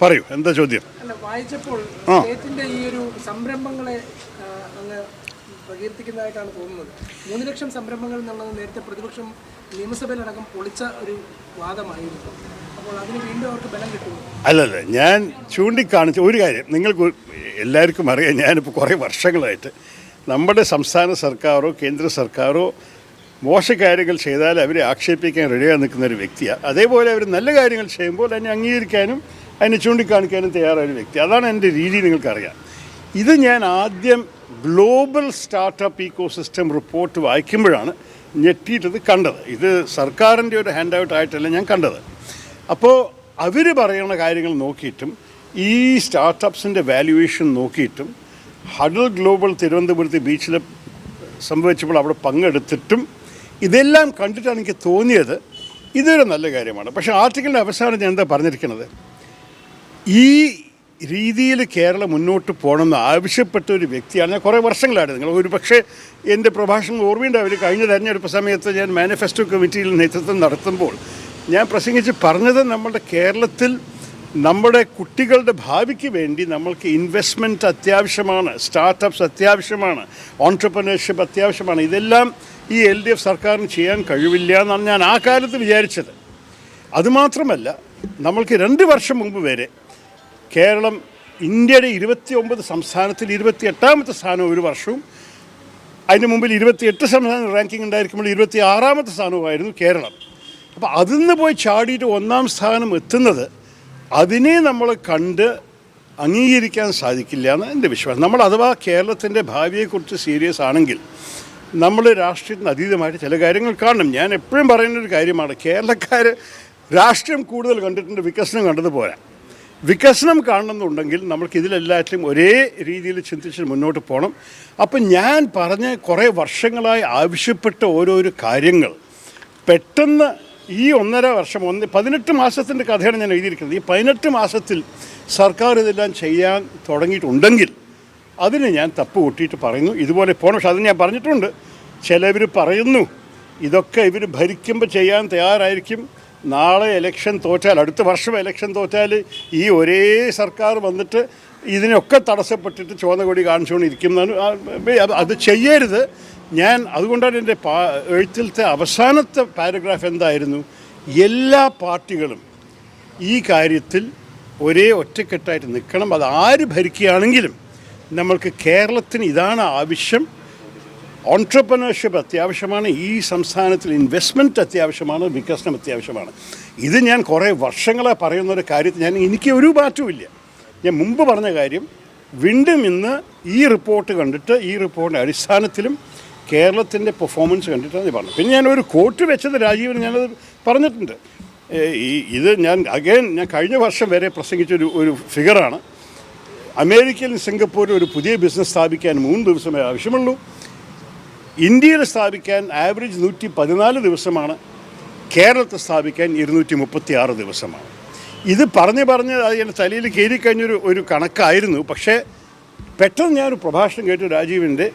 പറയൂ എന്താ ചോദ്യം? അല്ല വായിച്ചപ്പോൾ ഈ ഒരു സംരംഭങ്ങളെ ആ, അങ്ങ് പ്രകീർത്തിക്കുന്നതായിട്ടാണ് തോന്നുന്നത്. മൂന്ന് ലക്ഷം സംരംഭങ്ങൾ എന്നുള്ളത് നേരത്തെ പ്രതിപക്ഷം നിയമസഭയിലടക്കം പൊളിച്ച ഒരു വാദമായിരുന്നു. അപ്പോൾ അതിന് വീണ്ടും അവർക്ക് ബലം കിട്ടുന്നു അല്ലല്ല ഞാൻ ചൂണ്ടിക്കാണിച്ച ഒരു കാര്യം നിങ്ങൾക്ക് എല്ലാവർക്കും അറിയാം ഞാനിപ്പോൾ കുറേ വർഷങ്ങളായിട്ട് നമ്മുടെ സംസ്ഥാന സർക്കാരോ കേന്ദ്ര സർക്കാരോ മോശ കാര്യങ്ങൾ ചെയ്താൽ അവരെ ആക്ഷേപിക്കാൻ റെഡിയായി നിൽക്കുന്ന ഒരു വ്യക്തിയാണ് അതേപോലെ അവർ നല്ല കാര്യങ്ങൾ ചെയ്യുമ്പോൾ അതിനെ അംഗീകരിക്കാനും അതിനെ ചൂണ്ടിക്കാണിക്കാനും തയ്യാറായ ഒരു വ്യക്തി. അതാണ് എന്റെ രീതി നിങ്ങൾക്കറിയാം. ഇത് ഞാൻ ആദ്യം global startup ecosystem report വായിക്കുമ്പോഴാണ് ഞെട്ടിയിട്ടത് കണ്ടത്. ഇത് സർക്കാരിന്റെ ഒരു ഹാൻഡ് ഔട്ട് ആയിട്ടല്ല ഞാൻ കണ്ടത്. അപ്പോൾ അവർ പറയുന്ന കാര്യങ്ങൾ നോക്കിയിട്ടും ഈ സ്റ്റാർട്ടപ്സിന്റെ വാല്യുവേഷൻ നോക്കിയിട്ടും ഹഡൽ ഗ്ലോബൽ തിരുവനന്തപുരത്ത് ബീച്ചിൽ സംഭവിച്ചപ്പോൾ അവിടെ പങ്കെടുത്തിട്ടും ഇതെല്ലാം കണ്ടിട്ടാണ് എനിക്ക് തോന്നിയത് ഇതൊരു നല്ല കാര്യമാണ്. പക്ഷേ ആർട്ടിക്കിളിന്റെ അവസാനം ഞാൻ എന്താ പറഞ്ഞിരിക്കുന്നത്? ഈ രീതിയിൽ കേരളം മുന്നോട്ട് പോകണമെന്ന് ആവശ്യപ്പെട്ട ഒരു വ്യക്തിയാണ് ഞാൻ കുറേ വർഷങ്ങളായിട്ട് നിങ്ങൾ ഒരു പക്ഷേ എന്റെ പ്രഭാഷണം ഓർമ്മയുണ്ടാവില്ല കഴിഞ്ഞ തെരഞ്ഞെടുപ്പ് സമയത്ത് ഞാൻ മാനിഫെസ്റ്റോ കമ്മിറ്റിയിൽ നേതൃത്വം നടത്തുമ്പോൾ ഞാൻ പ്രസംഗിച്ച് പറഞ്ഞത് നമ്മുടെ കേരളത്തിൽ നമ്മുടെ കുട്ടികളുടെ ഭാവിക്ക് വേണ്ടി നമ്മൾക്ക് ഇൻവെസ്റ്റ്മെന്റ് അത്യാവശ്യമാണ് സ്റ്റാർട്ടപ്സ് അത്യാവശ്യമാണ് ഓൺടർപ്രണർഷിപ്പ് അത്യാവശ്യമാണ്. ഇതെല്ലാം ഈ എൽ ഡി എഫ് സർക്കാരിന് ചെയ്യാൻ കഴിവില്ല എന്നാണ് ഞാൻ ആ കാലത്ത് വിചാരിച്ചത്. അതുമാത്രമല്ല നമ്മൾക്ക് രണ്ട് വർഷം മുമ്പ് വരെ കേരളം ഇന്ത്യയുടെ ഇരുപത്തി ഒമ്പത് സംസ്ഥാനത്തിൽ ഇരുപത്തി എട്ടാമത്തെ സ്ഥാനം ഒരു വർഷവും. അതിന് മുമ്പിൽ ഇരുപത്തിയെട്ട് സംസ്ഥാന റാങ്കിങ് ഉണ്ടായിരിക്കുമ്പോൾ ഇരുപത്തി ആറാമത്തെ സ്ഥാനവുമായിരുന്നു കേരളം. അപ്പോൾ അതിൽ നിന്ന് പോയി ചാടിയിട്ട് ഒന്നാം സ്ഥാനം എത്തുന്നത് അതിനെ നമ്മൾ കണ്ട് അംഗീകരിക്കാൻ സാധിക്കില്ല എന്ന് എന്റെ വിശ്വാസം. നമ്മൾ അഥവാ കേരളത്തിന്റെ ഭാവിയെക്കുറിച്ച് സീരിയസ് ആണെങ്കിൽ നമ്മൾ രാഷ്ട്രീയത്തിന് അതീതമായിട്ട് ചില കാര്യങ്ങൾ കാണണം. ഞാൻ എപ്പോഴും പറയുന്ന ഒരു കാര്യമാണ് കേരളക്കാർ രാഷ്ട്രീയം കൂടുതൽ കണ്ടിട്ടുണ്ട് വികസനം കണ്ടത് പോരാ വികസനം കാണണമെന്നുണ്ടെങ്കിൽ നമ്മൾക്ക് ഇതിലെല്ലാറ്റിലും ഒരേ രീതിയിൽ ചിന്തിച്ച് മുന്നോട്ട് പോകണം. അപ്പം ഞാൻ പറഞ്ഞ കുറേ വർഷങ്ങളായി ആവശ്യപ്പെട്ട ഓരോരോ കാര്യങ്ങൾ. പെട്ടെന്ന് ഈ ഒന്നര വർഷം ഒന്ന് പതിനെട്ട് മാസത്തിന്റെ കഥയാണ് ഞാൻ എഴുതിയിരിക്കുന്നത്. ഈ പതിനെട്ട് മാസത്തിൽ സർക്കാർ ഇതെല്ലാം ചെയ്യാൻ തുടങ്ങിയിട്ടുണ്ടെങ്കിൽ അതിന് ഞാൻ തപ്പ് കൂട്ടിയിട്ട് പറയുന്നു. ഇതുപോലെ പോകണം പക്ഷെ അത് ഞാൻ പറഞ്ഞിട്ടുണ്ട്. ചിലവർ പറയുന്നു ഇതൊക്കെ ഇവർ ഭരിക്കുമ്പോൾ ചെയ്യാൻ തയ്യാറായിരിക്കും. നാളെ ഇലക്ഷൻ തോറ്റാൽ അടുത്ത വർഷം ഇലക്ഷൻ തോറ്റാൽ ഈ ഒരേ സർക്കാർ വന്നിട്ട് ഇതിനൊക്കെ തടസ്സപ്പെട്ടിട്ട് ചുവന്ന കൊടി കാണിച്ചുകൊണ്ടിരിക്കും എന്നാണ് അത് അത് ചെയ്യരുത്. ഞാൻ അതുകൊണ്ടാണ് എന്റെ പാ എഴുത്തിലത്തെ അവസാനത്തെ പാരഗ്രാഫ് എന്തായിരുന്നു? എല്ലാ പാർട്ടികളും ഈ കാര്യത്തിൽ ഒരേ ഒറ്റക്കെട്ടായിട്ട് നിൽക്കണം. അത് ആര് ഭരിക്കുകയാണെങ്കിലും നമ്മൾക്ക് കേരളത്തിന് ഇതാണ് ആവശ്യം. ഓൺട്രപ്രണർഷിപ്പ് അത്യാവശ്യമാണ്. ഈ സംസ്ഥാനത്തിൽ ഇൻവെസ്റ്റ്മെന്റ് അത്യാവശ്യമാണ് വികസനം അത്യാവശ്യമാണ്. ഇത് ഞാൻ കുറേ വർഷങ്ങളെ പറയുന്ന ഒരു കാര്യത്തിൽ ഞാൻ എനിക്ക് ഒരു മാറ്റവുമില്ല ഞാൻ മുമ്പ് പറഞ്ഞ കാര്യം വീണ്ടും ഇന്ന് ഈ റിപ്പോർട്ട് കണ്ടിട്ട് ഈ റിപ്പോർട്ടിന്റെ അടിസ്ഥാനത്തിലും കേരളത്തിന്റെ പെർഫോമൻസ് കണ്ടിട്ടാണ് ഞാൻ പറഞ്ഞത്. പിന്നെ ഞാൻ ഒരു കോട്ട് വെച്ചത് രാജീവന് ഞാനത് പറഞ്ഞിട്ടുണ്ട്. ഈ ഇത് ഞാൻ അഗൈൻ ഞാൻ കഴിഞ്ഞ വർഷം വരെ പ്രസംഗിച്ചൊരു ഒരു ഫിഗറാണ് അമേരിക്കയിലും സിംഗപ്പൂരിലും ഒരു പുതിയ ബിസിനസ് സ്ഥാപിക്കാൻ മൂന്ന് ദിവസമേ ആവശ്യമുള്ളൂ. ഇന്ത്യയിൽ സ്ഥാപിക്കാൻ ആവറേജ് നൂറ്റി പതിനാല് ദിവസമാണ്. കേരളത്തെ സ്ഥാപിക്കാൻ ഇരുന്നൂറ്റി മുപ്പത്തി ആറ് ദിവസമാണ്. ഇത് പറഞ്ഞ് പറഞ്ഞ് അത് എന്റെ തലയിൽ കയറിക്കഴിഞ്ഞൊരു ഒരു കണക്കായിരുന്നു. പക്ഷേ പെട്ടെന്ന് ഞാനൊരു പ്രഭാഷണം കേട്ടു രാജീവിന്റെ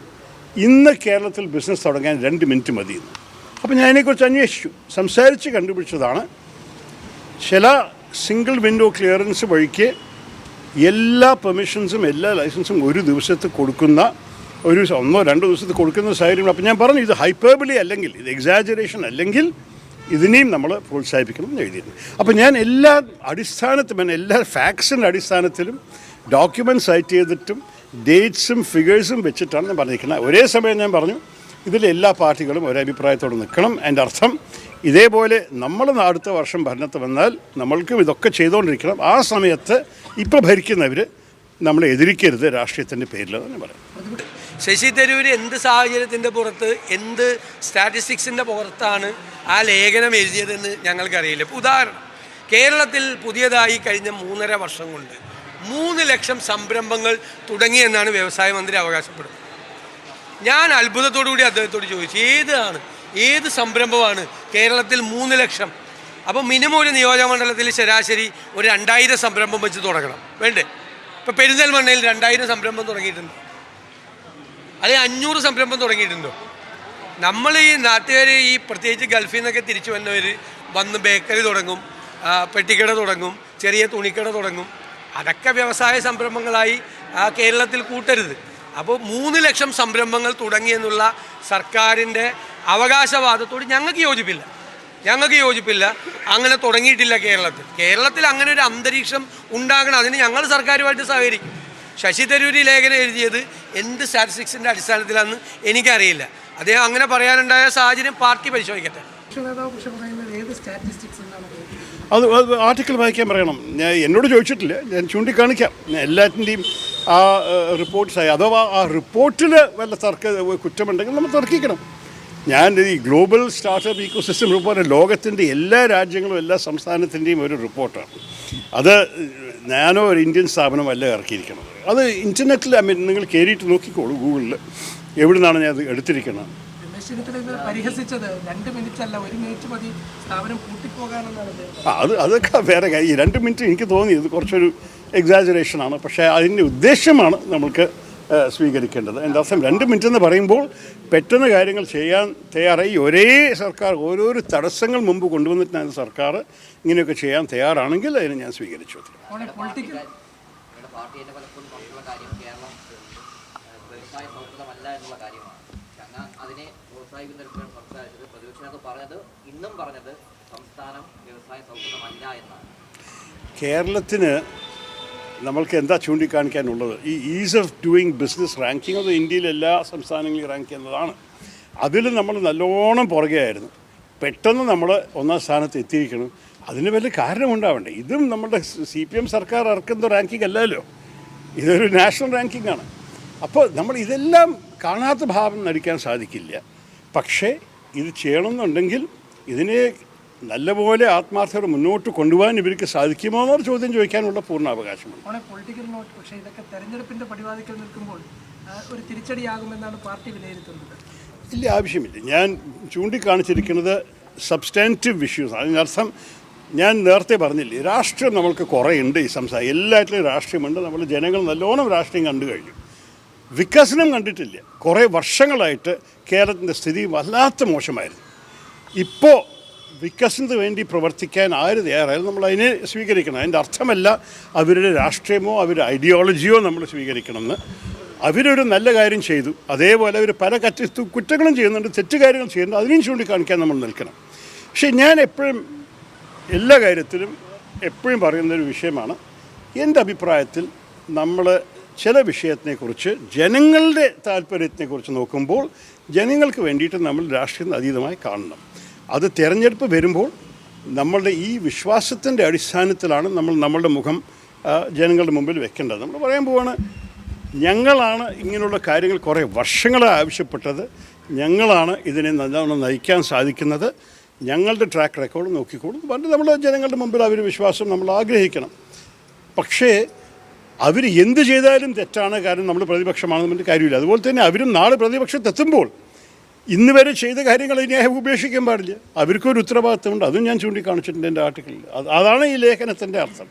ഇന്ന് കേരളത്തിൽ ബിസിനസ് തുടങ്ങാൻ രണ്ട് മിനിറ്റ് മതിയെന്ന് അപ്പോൾ ഞാൻ അതിനെക്കുറിച്ച് അന്വേഷിച്ചു. സംസാരിച്ച് കണ്ടുപിടിച്ചതാണ്. ചില സിംഗിൾ വിൻഡോ ക്ലിയറൻസ് വഴിക്ക് എല്ലാ പെർമിഷൻസും എല്ലാ ലൈസൻസും ഒരു ദിവസത്ത് കൊടുക്കുന്ന ഒരു ഒന്നോ രണ്ടോ ദിവസത്തിൽ കൊടുക്കുന്ന സാഹചര്യം അപ്പം ഞാൻ പറഞ്ഞു ഇത് ഹൈപ്പേബിളി അല്ലെങ്കിൽ ഇത് എക്സാജറേഷൻ അല്ലെങ്കിൽ ഇതിനെയും നമ്മൾ പ്രോത്സാഹിപ്പിക്കണം എന്ന് എഴുതിയിരുന്നു അപ്പോൾ ഞാൻ എല്ലാ അടിസ്ഥാനത്തിലും എല്ലാ ഫാക്ട്സിന്റെ അടിസ്ഥാനത്തിലും ഡോക്യുമെന്റ് സൈറ്റ് ചെയ്തിട്ടും ഡേറ്റ്സും ഫിഗേഴ്സും വെച്ചിട്ടാണ് ഞാൻ പറഞ്ഞിരിക്കുന്നത്. ഒരേ സമയം ഞാൻ പറഞ്ഞു ഇതിൽ എല്ലാ പാർട്ടികളും ഒരേ അഭിപ്രായത്തോടെ നിൽക്കണം. എന്റെ അർത്ഥം ഇതേപോലെ നമ്മൾ അടുത്ത വർഷം ഭരണത്ത് വന്നാൽ നമ്മൾക്കും ഇതൊക്കെ ചെയ്തുകൊണ്ടിരിക്കണം. ആ സമയത്ത് ഇപ്പോൾ ഭരിക്കുന്നവർ നമ്മളെ എതിരിക്കരുത് രാഷ്ട്രീയത്തിന്റെ പേരിൽ തന്നെ പറയാം ശശി തരൂർ എന്ത് സാഹചര്യത്തിന്റെ പുറത്ത് എന്ത് സ്റ്റാറ്റിസ്റ്റിക്സിന്റെ പുറത്താണ് ആ ലേഖനം എഴുതിയതെന്ന് ഞങ്ങൾക്കറിയില്ല. ഇപ്പോൾ ഉദാഹരണം കേരളത്തിൽ പുതിയതായി കഴിഞ്ഞ മൂന്നര വർഷം കൊണ്ട് മൂന്ന് ലക്ഷം സംരംഭങ്ങൾ തുടങ്ങിയെന്നാണ് വ്യവസായ മന്ത്രി അവകാശപ്പെടുന്നത്. ഞാൻ അത്ഭുതത്തോടു കൂടി അദ്ദേഹത്തോട് ചോദിച്ചു ഏതാണ് ഏത് സംരംഭമാണ് കേരളത്തിൽ മൂന്ന് ലക്ഷം? അപ്പോൾ മിനിമം ഒരു നിയോജകമണ്ഡലത്തിൽ ശരാശരി ഒരു രണ്ടായിരം സംരംഭം വെച്ച് തുടങ്ങണം. വേണ്ടേ? ഇപ്പോൾ പെരിന്തൽമണ്ണയിൽ രണ്ടായിരം സംരംഭം തുടങ്ങിയിട്ടുണ്ട്. അല്ലെങ്കിൽ അഞ്ഞൂറ് സംരംഭം തുടങ്ങിയിട്ടുണ്ടോ? നമ്മൾ ഈ നാട്ടുകാർ ഈ പ്രത്യേകിച്ച് ഗൾഫിൽ നിന്നൊക്കെ തിരിച്ചു വന്നവർ വന്ന് ബേക്കറി തുടങ്ങും പെട്ടിക്കട തുടങ്ങും ചെറിയ തുണിക്കട തുടങ്ങും. അതൊക്കെ വ്യവസായ സംരംഭങ്ങളായി കേരളത്തിൽ കൂട്ടരുത്. അപ്പോൾ മൂന്ന് ലക്ഷം സംരംഭങ്ങൾ തുടങ്ങിയെന്നുള്ള സർക്കാരിന്റെ അവകാശവാദത്തോട് ഞങ്ങൾക്ക് യോജിപ്പില്ല. ഞങ്ങൾക്ക് യോജിപ്പില്ല. അങ്ങനെ തുടങ്ങിയിട്ടില്ല കേരളത്തിൽ. കേരളത്തിൽ അങ്ങനെ ഒരു അന്തരീക്ഷം ഉണ്ടാകണം. അതിന് ഞങ്ങൾ സർക്കാരുമായിട്ട് സഹകരിക്കും. ശശി തരൂരി ലേഖനം എഴുതിയത് എന്ത് സ്റ്റാറ്റിസ്റ്റിക്സിന്റെ അടിസ്ഥാനത്തിലാണെന്ന് എനിക്കറിയില്ല. അദ്ദേഹം അങ്ങനെ പറയാനുണ്ടായ സാഹചര്യം പാർട്ടി പരിശോധിക്കട്ടെ. അത് അത് ആർട്ടിക്കിൾ വായിക്കാൻ പറയണം. ഞാൻ എന്നോട് ചോദിച്ചിട്ടില്ല. ഞാൻ ചൂണ്ടിക്കാണിക്കാം. എല്ലാറ്റിന്റെയും ആ റിപ്പോർട്ട്സായി അഥവാ ആ റിപ്പോർട്ടിൽ വല്ല തർക്ക കുറ്റമുണ്ടെങ്കിൽ നമ്മൾ തർക്കിക്കണം. ഞാൻ ഈ ഗ്ലോബൽ സ്റ്റാർട്ടപ്പ് ഇക്കോസിസ്റ്റം റിപ്പോർട്ട് ലോകത്തിന്റെ എല്ലാ രാജ്യങ്ങളും എല്ലാ സംസ്ഥാനത്തിന്റെയും ഒരു റിപ്പോർട്ടാണ്. അത് ഞാനോ ഒരു ഇന്ത്യൻ സ്ഥാപനമല്ല ഇറക്കിയിരിക്കുന്നത്. അത് ഇന്റർനെറ്റിൽ ഐ മീൻ നിങ്ങൾ കയറിയിട്ട് നോക്കിക്കോളൂ ഗൂഗിളിൽ. എവിടെ നിന്നാണ് ഞാൻ അത് എടുത്തിരിക്കുന്നത്? അത് അതൊക്കെ വേറെ കാര്യം. രണ്ട് മിനിറ്റ് എനിക്ക് തോന്നി ഇത് കുറച്ചൊരു എക്സാജറേഷനാണ് പക്ഷേ അതിന്റെ ഉദ്ദേശമാണ് നമുക്ക് ആ, സ്വീകരിക്കേണ്ടത്. എന്റെ അർത്ഥം രണ്ട് മിനിറ്റ് എന്ന് പറയുമ്പോൾ പെട്ടെന്ന് കാര്യങ്ങൾ ചെയ്യാൻ തയ്യാറായി. ഒരേ സർക്കാർ ഓരോരോ തടസ്സങ്ങൾ മുമ്പ് കൊണ്ടുവന്നിട്ടാണ് സർക്കാർ ഇങ്ങനെയൊക്കെ ചെയ്യാൻ തയ്യാറാണെങ്കിൽ അതിന് ഞാൻ സ്വീകരിച്ചു. അതിനെ പ്രോത്സാഹിക്കുന്ന തരത്തിലാണ് സംസാരിച്ചത്. പ്രതിപക്ഷ നേതാവ് പറഞ്ഞത് ഇന്നും പറഞ്ഞത് സംസ്ഥാനം വ്യവസായ സൗഹൃദമല്ല എന്നാണ്. കേരളത്തിന് നമ്മൾക്ക് എന്താ ചൂണ്ടിക്കാണിക്കാനുള്ളത്? ഈ ease of doing business ranking അത് ഇന്ത്യയിലെ എല്ലാ സംസ്ഥാനങ്ങളിലും റാങ്ക് ചെയ്യുന്നതാണ്. അതിൽ നമ്മൾ നല്ലോണം പുറകെയായിരുന്നു. പെട്ടെന്ന് നമ്മൾ ഒന്നാം സ്ഥാനത്ത് എത്തിയിരിക്കണം. അതിന് വലിയ കാരണമുണ്ടാവണ്ടേ? ഇതും നമ്മുടെ സി പി എം സർക്കാർ ഇറക്കുന്ന റാങ്കിങ് അല്ലല്ലോ. ഇതൊരു നാഷണൽ റാങ്കിങ് ആണ്. അപ്പോൾ നമ്മൾ ഇതെല്ലാം കാണാത്ത ഭാവം നടിക്കാൻ സാധിക്കില്ല. പക്ഷേ ഇത് ചെയ്യണമെന്നുണ്ടെങ്കിൽ ഇതിനെ നല്ലപോലെ ആത്മാർത്ഥത മുന്നോട്ട് കൊണ്ടുപോകാൻ ഇവർക്ക് സാധിക്കുമോ എന്നൊരു ചോദ്യം ചോദിക്കാനുള്ള പൂർണ അവകാശമാണ്. അവിടെ പൊളിറ്റിക്കൽ നോട്ട് പക്ഷേ ഇതൊക്കെ തെരഞ്ഞെടുപ്പിന്റെ പടിവാതിക്കൽ നിൽക്കുമ്പോൾ ഒരു തിരിച്ചടിയാകുമെന്നാണ് പാർട്ടി വിലയിരുത്തുന്നത്. ഇല്ല ആവശ്യമില്ല. ഞാൻ ചൂണ്ടിക്കാണിച്ചിരിക്കുന്നത് സബ്സ്റ്റാന്റീവ് ഇഷ്യൂസ് അതിനർത്ഥം ഞാൻ നേരത്തെ പറഞ്ഞില്ലേ രാഷ്ട്രീയം നമ്മൾക്ക് കുറേ ഉണ്ട് ഈ സംസാരം. എല്ലാറ്റിലും രാഷ്ട്രീയമുണ്ട്. നമ്മൾ ജനങ്ങൾ നല്ലോണം രാഷ്ട്രീയം കണ്ടു കഴിഞ്ഞു. വികസനം കണ്ടിട്ടില്ല. കുറേ വർഷങ്ങളായിട്ട് കേരളത്തിന്റെ സ്ഥിതി വല്ലാത്ത മോശമായിരുന്നു. ഇപ്പോൾ വികസനത്തിന് വേണ്ടി പ്രവർത്തിക്കാൻ ആര് തയ്യാറായാലും നമ്മൾ അതിനെ സ്വീകരിക്കണം. അതിന്റെ അർത്ഥമല്ല അവരുടെ രാഷ്ട്രീയമോ അവരുടെ ഐഡിയോളജിയോ നമ്മൾ സ്വീകരിക്കണമെന്ന്. അവരൊരു നല്ല കാര്യം ചെയ്തു. അതേപോലെ അവർ പല കറ്റ കുറ്റങ്ങളും ചെയ്യുന്നുണ്ട് തെറ്റ് കാര്യങ്ങൾ ചെയ്യുന്നുണ്ട്. അതിനെയും ചൂണ്ടിക്കാണിക്കാൻ നമ്മൾ നിൽക്കണം. പക്ഷേ ഞാൻ എപ്പോഴും എല്ലാ കാര്യത്തിലും എപ്പോഴും പറയുന്നൊരു വിഷയമാണ്. എന്റെ അഭിപ്രായത്തിൽ നമ്മൾ ചില വിഷയത്തിനെക്കുറിച്ച് ജനങ്ങളുടെ താല്പര്യത്തിനെക്കുറിച്ച് നോക്കുമ്പോൾ ജനങ്ങൾക്ക് വേണ്ടിയിട്ട് നമ്മൾ രാഷ്ട്രീയം അതീതമായി കാണണം. അത് തിരഞ്ഞെടുപ്പ് വരുമ്പോൾ നമ്മളുടെ ഈ വിശ്വാസത്തിന്റെ അടിസ്ഥാനത്തിലാണ് നമ്മൾ നമ്മളുടെ മുഖം ജനങ്ങളുടെ മുമ്പിൽ വെക്കേണ്ടത്. നമ്മൾ പറയാൻ പോവാണ് ഞങ്ങളാണ് ഇങ്ങനെയുള്ള കാര്യങ്ങൾ കുറേ വർഷങ്ങളായി ആവശ്യപ്പെട്ടത്. ഞങ്ങളാണ് ഇതിനെ നല്ലവണ്ണം നയിക്കാൻ സാധിക്കുന്നത്. ഞങ്ങളുടെ ട്രാക്ക് റെക്കോർഡ് നോക്കിക്കോളും. പണ്ട് നമ്മൾ ജനങ്ങളുടെ മുമ്പിൽ അവർ വിശ്വാസം നമ്മൾ ആഗ്രഹിക്കണം. പക്ഷേ അവർ എന്ത് ചെയ്താലും തെറ്റാണ് കാരണം നമ്മൾ പ്രതിപക്ഷമാണെന്ന് കാര്യമില്ല. അതുപോലെ തന്നെ അവരും നാളെ പ്രതിപക്ഷത്തെത്തുമ്പോൾ ഇന്ന് വരെ ചെയ്ത കാര്യങ്ങൾ ഇനി ഉപേക്ഷിക്കാൻ പാടില്ല. അവർക്കൊരു ഉത്തരവാദിത്തമുണ്ട് അതും ഞാൻ ചൂണ്ടിക്കാണിച്ചിട്ടുണ്ട് എന്റെ ആർട്ടിക്കിളിൽ. അത് അതാണ് ഈ ലേഖനത്തിന്റെ അർത്ഥം.